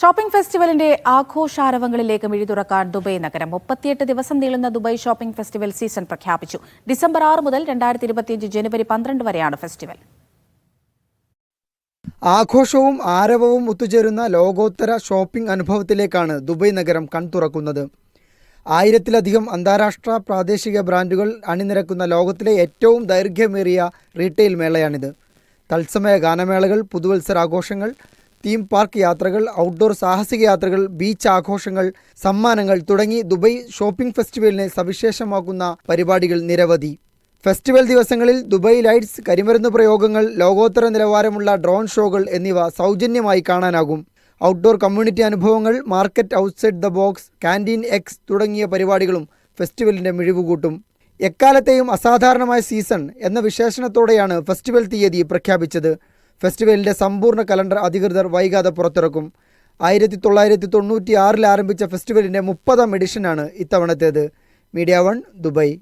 Shopping ഫെസ്റ്റിവലിന്റെ ആഘോഷാരവങ്ങളിലേക്ക് മിഴി തുറക്കാൻ Dubai നഗരം മുപ്പത്തിയെട്ട് ദിവസം നീളുന്ന ദുബൈ ഷോപ്പിംഗ് ഫെസ്റ്റിവൽ സീസൺ പ്രഖ്യാപിച്ചു. ഡിസംബർ ആറ് മുതൽ രണ്ടായിരത്തി ഇരുപത്തിയഞ്ച് ജനുവരി പന്ത്രണ്ട് വരെയാണ് ഫെസ്റ്റിവൽ. ആഘോഷവും ആരവവും ഒത്തുചേരുന്ന ലോകോത്തര ഷോപ്പിംഗ് അനുഭവത്തിലേക്കാണ് ദുബൈ നഗരം കൺതുറക്കുന്നത്. ആയിരത്തിലധികം അന്താരാഷ്ട്ര പ്രാദേശിക ബ്രാൻഡുകൾ അണിനിരക്കുന്ന ലോകത്തിലെ ഏറ്റവും ദൈർഘ്യമേറിയ റീറ്റെയിൽ മേളയാണിത്. തത്സമയ ഗാനമേളകൾ പുതുവത്സരാഘോഷങ്ങൾ തീം പാർക്ക് യാത്രകൾ ഔട്ട്ഡോർ സാഹസിക യാത്രകൾ ബീച്ച് ആഘോഷങ്ങൾ സമ്മാനങ്ങൾ തുടങ്ങി ദുബൈ ഷോപ്പിംഗ് ഫെസ്റ്റിവലിനെ സവിശേഷമാക്കുന്ന പരിപാടികൾ നിരവധി. ഫെസ്റ്റിവൽ ദിവസങ്ങളിൽ ദുബായ് ലൈറ്റ്സ് കരിമരുന്ന് പ്രയോഗങ്ങൾ ലോകോത്തര നിലവാരമുള്ള ഡ്രോൺ ഷോകൾ എന്നിവ സൗജന്യമായി കാണാനാകും. ഔട്ട്ഡോർ കമ്മ്യൂണിറ്റി അനുഭവങ്ങൾ market outside the box canteen X തുടങ്ങിയ പരിപാടികളും ഫെസ്റ്റിവലിന്റെ മിഴിവുകൂട്ടും. എക്കാലത്തെയും അസാധാരണമായ സീസൺ എന്ന വിശേഷണത്തോടെയാണ് ഫെസ്റ്റിവൽ തീയതി പ്രഖ്യാപിച്ചത്. ഫെസ്റ്റിവലിന്റെ സമ്പൂർണ കലണ്ടർ അധികൃതർ വൈകാതെ പുറത്തിറക്കും. ആയിരത്തി തൊള്ളായിരത്തി തൊണ്ണൂറ്റി ആറിൽ ആരംഭിച്ച ഫെസ്റ്റിവലിന്റെ മുപ്പതാം എഡിഷനാണ് ഇത്തവണത്തേത്. Media one Dubai.